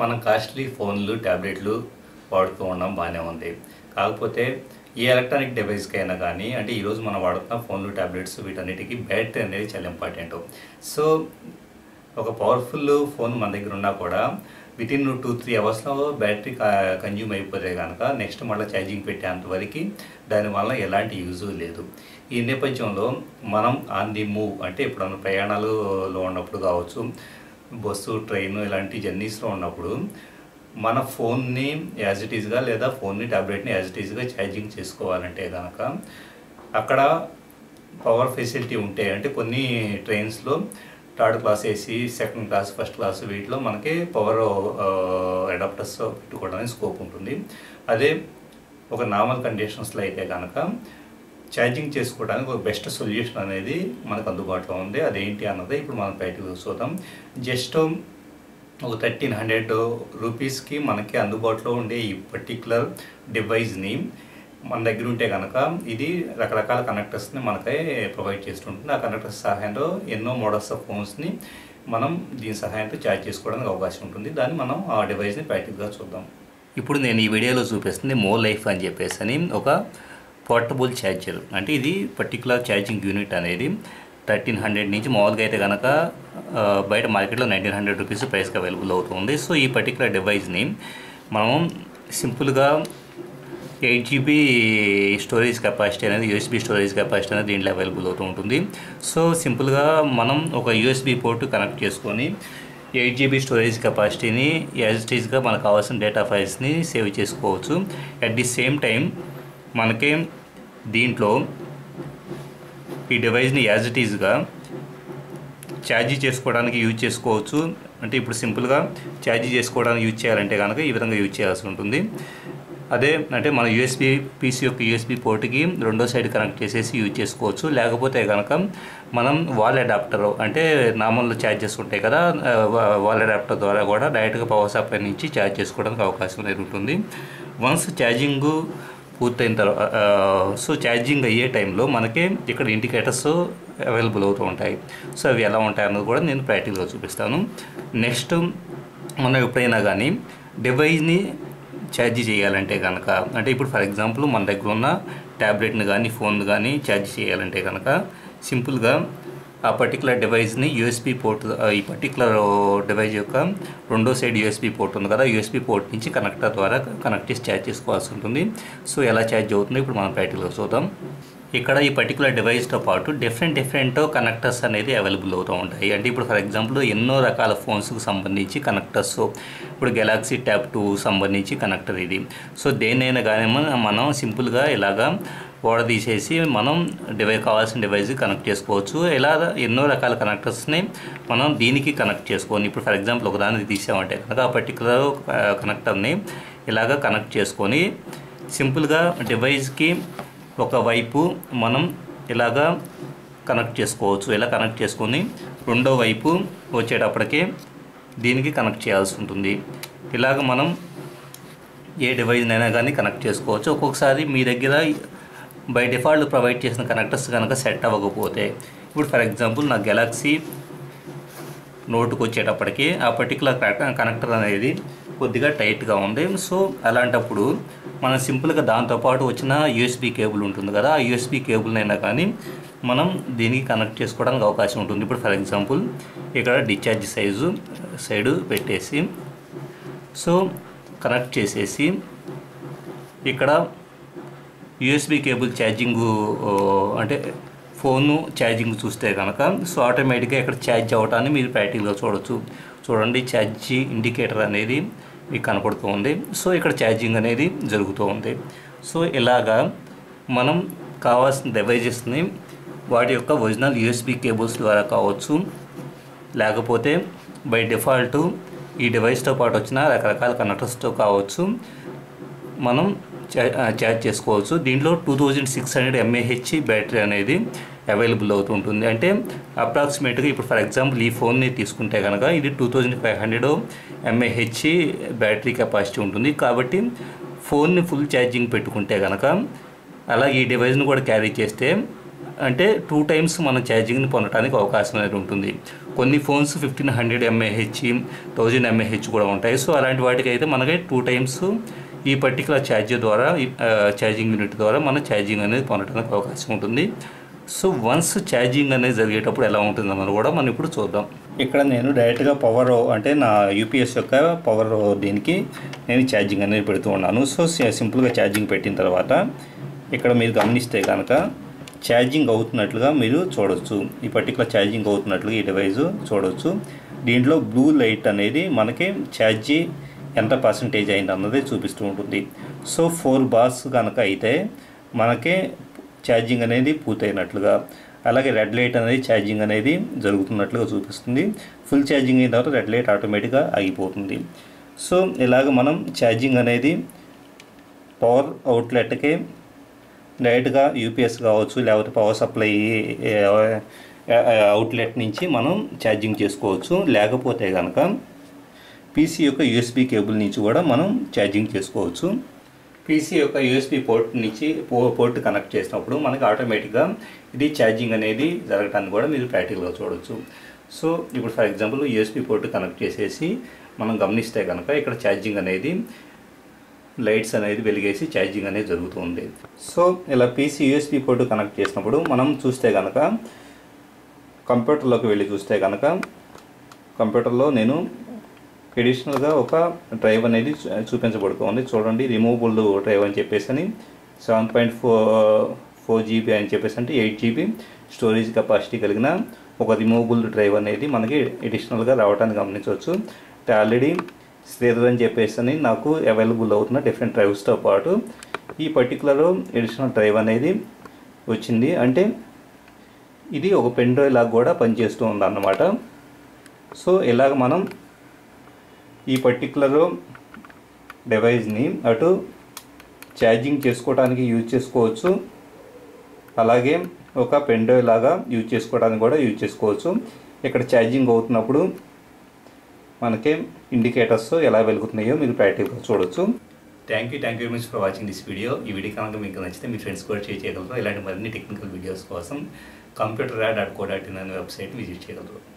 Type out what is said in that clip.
మనం కాస్ట్లీ ఫోన్లు ట్యాబ్లెట్లు వాడుతూ ఉండడం బాగానే ఉంది. కాకపోతే ఏ ఎలక్ట్రానిక్ డివైస్కి అయినా కానీ అంటే ఈరోజు మనం వాడుతున్న ఫోన్లు ట్యాబ్లెట్స్ వీటన్నిటికీ బ్యాటరీ అనేది చాలా ఇంపార్టెంట్. సో ఒక పవర్ఫుల్ ఫోన్ మన దగ్గర ఉన్నా కూడా విత్ ఇన్ టూ త్రీ అవర్స్లో బ్యాటరీ కన్జ్యూమ్ అయిపోతే కనుక నెక్స్ట్ మళ్ళీ ఛార్జింగ్ పెట్టేంత వరకు దానివల్ల ఎలాంటి యూజు లేదు. ఈ నేపథ్యంలో మనం ఆన్ ది మూవ్ అంటే ఇప్పుడు ప్రయాణాలలో ఉన్నప్పుడు కావచ్చు బస్సు ట్రైన్ ఇలాంటి జర్నీస్లో ఉన్నప్పుడు మన ఫోన్ని యాజ్ ఇట్ ఈస్గా లేదా ఫోన్ని ట్యాబ్లెట్ని యాజ్ ఇట్ ఈస్గా ఛార్జింగ్ చేసుకోవాలంటే కనుక అక్కడ పవర్ ఫెసిలిటీ ఉంటాయి అంటే కొన్ని ట్రైన్స్లో third class AC second class first class వీటిలో మనకి పవర్ అడాప్టర్స్ పెట్టుకోవడానికి స్కోప్ ఉంటుంది. అదే ఒక నార్మల్ కండిషన్స్లో అయితే కనుక ఛార్జింగ్ చేసుకోవడానికి ఒక బెస్ట్ సొల్యూషన్ అనేది మనకు అందుబాటులో ఉంది. అదేంటి అన్నది ఇప్పుడు మనం బయటకు చూద్దాం. జస్ట్ ఒక థర్టీన్ హండ్రెడ్ రూపీస్కి మనకి అందుబాటులో ఉండే ఈ పర్టికులర్ డివైస్ని మన దగ్గర ఉంటే కనుక ఇది రకరకాల కనెక్టర్స్ని మనకై ప్రొవైడ్ చేస్తుంటుంది. ఆ కనెక్టర్స్ సహాయంతో ఎన్నో మోడల్స్ ఆఫ్ ఫోన్స్ని మనం దీని సహాయంతో ఛార్జ్ చేసుకోవడానికి అవకాశం ఉంటుంది. దాన్ని మనం ఆ డివైస్ని ప్రాక్టికల్గా చూద్దాం. ఇప్పుడు నేను ఈ వీడియోలో చూపిస్తుంది మో లైఫ్ అని చెప్పేసి అని ఒక పోర్టబుల్ ఛార్జర్ అంటే ఇది పర్టికులర్ ఛార్జింగ్ యూనిట్ అనేది థర్టీన్ హండ్రెడ్ నుంచి మామూలుగా అయితే కనుక బయట మార్కెట్లో నైన్టీన్ హండ్రెడ్ రూపీస్ ప్రైస్కి అవైలబుల్ అవుతుంది. సో ఈ పర్టికులర్ డివైస్ని మనం సింపుల్గా ఎయిట్ జీబీ స్టోరేజ్ కెపాసిటీ అనేది యూఎస్బీ స్టోరేజ్ కెపాసిటీ అనేది దీంట్లో అవైలబుల్ అవుతూ ఉంటుంది. సో సింపుల్గా మనం ఒక యూఎస్బీ పోర్ట్ కనెక్ట్ చేసుకొని ఎయిట్ జీబీ స్టోరేజ్ కెపాసిటీని యాజ్ ఇట్ ఈస్గా మనకు కావాల్సిన డేటా ఫైల్స్ని సేవ్ చేసుకోవచ్చు. అట్ ది సేమ్ టైం మనకి దీంట్లో ఈ డివైస్ని యాజ్ ఇట్ ఈజ్గా ఛార్జీ చేసుకోవడానికి యూజ్ చేసుకోవచ్చు. అంటే ఇప్పుడు సింపుల్గా ఛార్జీ చేసుకోవడానికి యూజ్ చేయాలంటే కనుక ఈ విధంగా యూజ్ చేయాల్సి ఉంటుంది. అదే అంటే మన యూఎస్బి పీసీ యొక్క యూఎస్బి పోర్ట్కి రెండో సైడ్ కనెక్ట్ చేసేసి యూజ్ చేసుకోవచ్చు. లేకపోతే కనుక మనం వాల్ అడాప్టర్ అంటే నార్మల్ ఛార్జెస్ ఉంటాయి కదా వా- వాల్ అడాప్టర్ ద్వారా కూడా డైరెక్ట్గా పవర్ సప్లై నుంచి ఛార్జ్ చేసుకోవడానికి అవకాశం అనేది ఉంటుంది. వన్స్ ఛార్జింగ్ పూర్తయిన తర్వాత సో ఛార్జింగ్ అయ్యే టైంలో మనకి ఇక్కడ ఇండికేటర్స్ అవైలబుల్ అవుతూ ఉంటాయి. సో అవి ఎలా ఉంటాయి అన్నది కూడా నేను ప్రాక్టికల్గా చూపిస్తాను. నెక్స్ట్ మనం ఎప్పుడైనా కానీ డివైస్ని ఛార్జ్ చేయాలంటే కనుక అంటే ఇప్పుడు ఫర్ ఎగ్జాంపుల్ మన దగ్గర ఉన్న ట్యాబ్లెట్ని కానీ ఫోన్ కానీ ఛార్జ్ చేయాలంటే కనుక సింపుల్గా ఆ పర్టికులర్ డివైస్ని యూఎస్బీ పోర్ట్ ఈ పర్టికులర్ డివైస్ యొక్క రెండో సైడ్ యూఎస్బీ పోర్ట్ ఉంది కదా యూఎస్బీ పోర్ట్ నుంచి కనెక్టర్ ద్వారా కనెక్ట్ చేసి ఛార్జ్ చేసుకోవాల్సి ఉంటుంది. సో ఎలా ఛార్జ్ అవుతుందో ఇప్పుడు మనం ప్రాక్టికల్గా చూద్దాం. ఇక్కడ ఈ పర్టికులర్ డివైస్తో పాటు డిఫరెంట్ డిఫరెంట్ కనెక్టర్స్ అనేది అవైలబుల్ అవుతూ ఉంటాయి. అంటే ఇప్పుడు ఫర్ ఎగ్జాంపుల్ ఎన్నో రకాల ఫోన్స్కి సంబంధించి కనెక్టర్స్ ఇప్పుడు గెలాక్సీ ట్యాబ్ టూ సంబంధించి కనెక్టర్ ఇది. సో దేనైనా కానీ మనం సింపుల్గా ఇలాగా ఓడదీసేసి మనం డివైస్ కావాల్సిన డివైస్ కనెక్ట్ చేసుకోవచ్చు. ఇలా ఎన్నో రకాల కనెక్టర్స్ని మనం దీనికి కనెక్ట్ చేసుకోని ఇప్పుడు ఫర్ ఎగ్జాంపుల్ ఒకదానికి తీసామంటే కనుక ఆ పర్టికులర్ కనెక్టర్ని ఇలాగ కనెక్ట్ చేసుకొని సింపుల్గా డివైస్కి ఒకవైపు మనం ఇలాగా కనెక్ట్ చేసుకోవచ్చు. ఇలా కనెక్ట్ చేసుకొని రెండో వైపు వచ్చేటప్పటికి దీనికి కనెక్ట్ చేయాల్సి ఉంటుంది. ఇలాగ మనం ఏ డివైజ్నైనా కానీ కనెక్ట్ చేసుకోవచ్చు. ఒక్కొక్కసారి మీ దగ్గర బై డిఫాల్ట్ ప్రొవైడ్ చేసిన కనెక్టర్స్ కనుక సెట్ అవ్వకపోతే ఇప్పుడు ఫర్ ఎగ్జాంపుల్ నా గెలాక్సీ నోటుకు వచ్చేటప్పటికి ఆ పర్టికులర్ కనెక్టర్ అనేది కొద్దిగా టైట్గా ఉంది. సో అలాంటప్పుడు మనం సింపుల్గా దాంతోపాటు వచ్చిన యూఎస్బీ కేబుల్ ఉంటుంది కదా ఆ యూఎస్బీ కేబుల్నైనా కానీ మనం దీనికి కనెక్ట్ చేసుకోవడానికి అవకాశం ఉంటుంది. ఇప్పుడు ఫర్ ఎగ్జాంపుల్ ఇక్కడ డిశ్చార్జ్ సైజు సైడు పెట్టేసి సో కనెక్ట్ చేసేసి ఇక్కడ యూఎస్బి కేబుల్ ఛార్జింగ్ అంటే ఫోను ఛార్జింగ్ చూస్తే కనుక సో ఆటోమేటిక్గా ఇక్కడ ఛార్జ్ అవ్వటాన్ని మీరు ప్రాక్టికల్గా చూడొచ్చు. చూడండి ఛార్జ్ ఇండికేటర్ అనేది మీకు కనపడుతూ ఉంది. సో ఇక్కడ ఛార్జింగ్ అనేది జరుగుతూ ఉంది. సో ఇలాగా మనం కావాల్సిన డివైజెస్ని వాటి యొక్క ఒరిజినల్ యూఎస్బి కేబుల్స్ ద్వారా కావచ్చు. లేకపోతే బై డిఫాల్ట్ ఈ డివైస్తో పాటు వచ్చిన రకరకాల కనెక్టర్స్తో కావచ్చు. మనం ఛార్జ్ చేసుకోవచ్చు. దీంట్లో two thousand six hundred mAh battery అనేది అవైలబుల్ అవుతుంటుంది అంటే అప్రాక్సిమేట్గా ఇప్పుడు ఫర్ ఎగ్జాంపుల్ ఈ ఫోన్ని తీసుకుంటే కనుక ఇది two thousand five hundred mAh battery capacity ఉంటుంది. కాబట్టి ఫోన్ని ఫుల్ ఛార్జింగ్ పెట్టుకుంటే కనుక అలాగే ఈ డివైస్ని కూడా క్యారీ చేస్తే అంటే టూ టైమ్స్ మనం ఛార్జింగ్ని పొందడానికి అవకాశం అనేది ఉంటుంది. కొన్ని phones fifteen hundred mAh thousand mAh కూడా ఉంటాయి. సో అలాంటి వాటికి అయితే మనకి టూ టైమ్స్ ఈ పర్టికులర్ ఛార్జర్ ద్వారా ఛార్జింగ్ యూనిట్ ద్వారా మనం ఛార్జింగ్ అనేది పొందడానికి అవకాశం ఉంటుంది. సో వన్స్ ఛార్జింగ్ అనేది జరిగేటప్పుడు ఎలా ఉంటుందన్నది కూడా మనం ఇప్పుడు చూద్దాం. ఇక్కడ నేను డైరెక్ట్గా పవర్ అంటే నా యూపీఎస్ యొక్క పవర్ దీనికి నేను ఛార్జింగ్ అనేది పెడుతూ ఉన్నాను. సో సింపుల్గా ఛార్జింగ్ పెట్టిన తర్వాత ఇక్కడ మీరు గమనిస్తే కనుక ఛార్జింగ్ అవుతున్నట్లుగా మీరు చూడవచ్చు ఈ పర్టికులర్ ఛార్జింగ్ అవుతున్నట్లుగా ఈ డివైస్ చూడవచ్చు దీంట్లో బ్లూ లైట్ అనేది మనకి ఛార్జీ ఎంత పర్సంటేజ్ అయింది అన్నది చూపిస్తూ ఉంటుంది. సో ఫోర్ బార్స్ కనుక అయితే మనకి ఛార్జింగ్ అనేది పూర్తయినట్లుగా అలాగే రెడ్ లైట్ అనేది ఛార్జింగ్ అనేది జరుగుతున్నట్లుగా చూపిస్తుంది. ఫుల్ ఛార్జింగ్ అయిన తర్వాత రెడ్ లైట్ ఆటోమేటిక్గా ఆగిపోతుంది. సో ఇలాగ మనం ఛార్జింగ్ అనేది పవర్ అవుట్లెట్కి డైరెక్ట్గా యూపీఎస్ కావచ్చు లేకపోతే పవర్ సప్లై అవుట్లెట్ నుంచి మనం ఛార్జింగ్ చేసుకోవచ్చు. లేకపోతే కనుక పీసీ యొక్క యూఎస్బి కేబుల్ నుంచి కూడా మనం ఛార్జింగ్ చేసుకోవచ్చు. పీసీ యొక్క యూఎస్బి పోర్ట్ నుంచి పో పోర్ట్ కనెక్ట్ చేసినప్పుడు మనకి ఆటోమేటిక్గా ఇది ఛార్జింగ్ అనేది జరగటాన్ని కూడా మీరు ప్రాక్టికల్గా చూడవచ్చు సో ఇప్పుడు for example USB port connect చేసేసి మనం గమనిస్తే కనుక ఇక్కడ ఛార్జింగ్ అనేది లైట్స్ అనేది వెలిగేసి ఛార్జింగ్ అనేది జరుగుతుంది సో ఇలా పీసీ యూఎస్బి పోర్ట్ కనెక్ట్ చేసినప్పుడు మనం చూస్తే కనుక కంప్యూటర్లోకి వెళ్ళి చూస్తే కనుక కంప్యూటర్లో నేను ట్రెడిషనల్గా ఒక డ్రైవ్ అనేది చూ- చూపించబడుతుంది. చూడండి రిమూవబుల్ డ్రైవ్ అని చెప్పేసి అని seven point four four GB అని చెప్పేసి అంటే ఎయిట్ జీబీ స్టోరేజ్ కెపాసిటీ కలిగిన ఒక రిమూవబుల్ డ్రైవ్ అనేది మనకి ఎడిషనల్గా రావడానికి గమనించవచ్చు. అంటే ఆల్రెడీ శ్రీధర్ అని చెప్పేసి అని నాకు అవైలబుల్ అవుతున్న డిఫరెంట్ డ్రైవ్స్తో పాటు ఈ పర్టికులర్ ఎడిషనల్ డ్రైవ్ అనేది వచ్చింది. అంటే ఇది ఒక పెన్ డ్రైవ్ లాగా కూడా పనిచేస్తూ ఉందన్నమాట సో ఇలాగ మనం ఈ పర్టికులర్ డివైస్ని అటు ఛార్జింగ్ చేసుకోవడానికి యూజ్ చేసుకోవచ్చు. అలాగే ఒక పెండో లాగా యూజ్ చేసుకోవడానికి కూడా యూజ్ చేసుకోవచ్చు. ఇక్కడ ఛార్జింగ్ అవుతున్నప్పుడు మనకి ఇండికేటర్స్ ఎలా వెలుగుతున్నాయో మీరు ప్రాక్టికల్గా చూడొచ్చు. Thank you thank you very much for watching this video ఈ వీడియో కనుక మీకు నచ్చితే మీ ఫ్రెండ్స్ కూడా షేర్ చేయగలరు ఇలాంటి మరిన్ని టెక్నికల్ వీడియోస్ కోసం computer dot co dot in అనే వెబ్సైట్ విజిట్ చేయగలరు